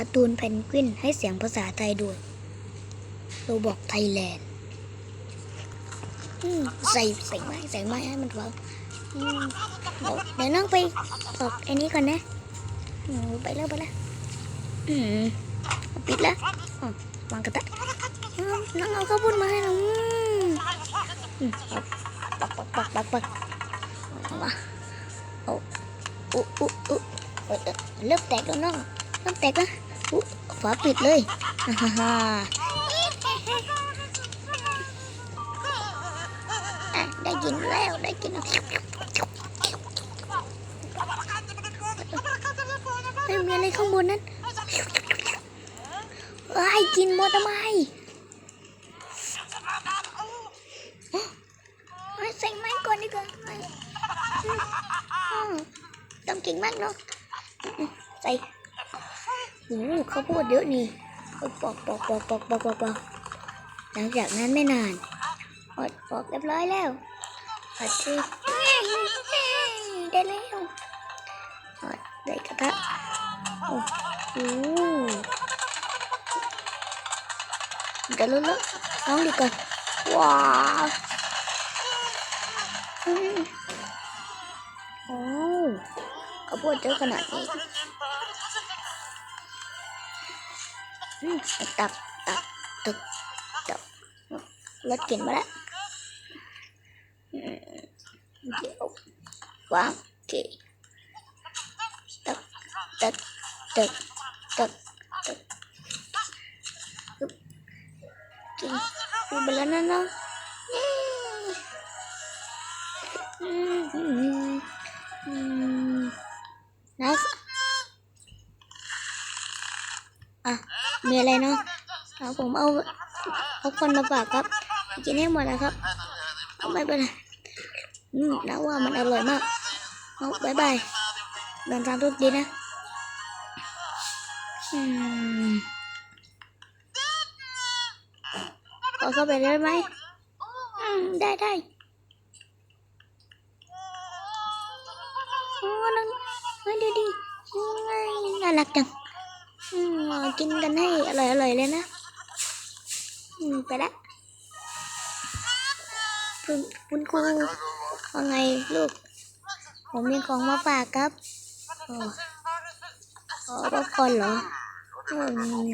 การ์ตูนเพนกวินให้เสียงภาษาไทยด้วยโรบอกไทยแลนด์ใส่ใส่ไม้ใส่ไม้ให้มันฟังอืมเดี๋ยวน้องไปออกอ้นี้ก่อนนะไปแล้วไปแล้วปิดแล้ววางกระตะน้องเอาข้าวปุ้นมาให้น้องปักปักปักปักปักมาเอาอุ๊อุ๊อุ๊เออเออเริ่มแตกแล้วน้องเริ่มแตกแล้ว ฝาปิดเลยฮ่าฮ่าได้กินแล้วได้กินแล้วเฮ้ยมีอะไรข้างบนนั้นเอ้กินหมดทำไมเฮ้ยใส่ไม้ก่อนดีกว่าต้องเก่งมากเนาะใส่ อ้โหข้าวโพดเยอะนี่อาปอกปอกปอกปอกปอกปอกปอกหลังจากนั้นไม่นานอดปอกเรียบร้อยแล้วอดชีได้แล้วอดใส่กระทะโอ้โหเดี๋ยวเลอะๆน้องดีก่อนว้าวอืมโอ้ข้าวโพดเยอะขนาดนี้ ตักตักตึกตักรถเข็นมาแล้วอืมเดี๋ยววางโอเคตักตักตักตักตักอึ๊บกินกินไปแล้วนะเนาะอืมอืมอืมอืมนะ อะ มีอะไรเนาะเอาผมเอาเอาคนมาฝากครับ กินให้หมดนะครับ ไม่เป็นไรอืมนะว่ามันอร่อยมากเอาบายบายเดินทางทุกดีนะ อืมขอเข้าไปได้ไหมอืม ได้ได้โอ้นั่นเฮ้ยดูดิน่ารักจัง กินกันให้อร่อยอร่อยเลยนะอืมไปละคุณคุณครูว่าไงลูก ผมมีของมาฝากครับโอ้ขอป๊อปคอนเหรออืม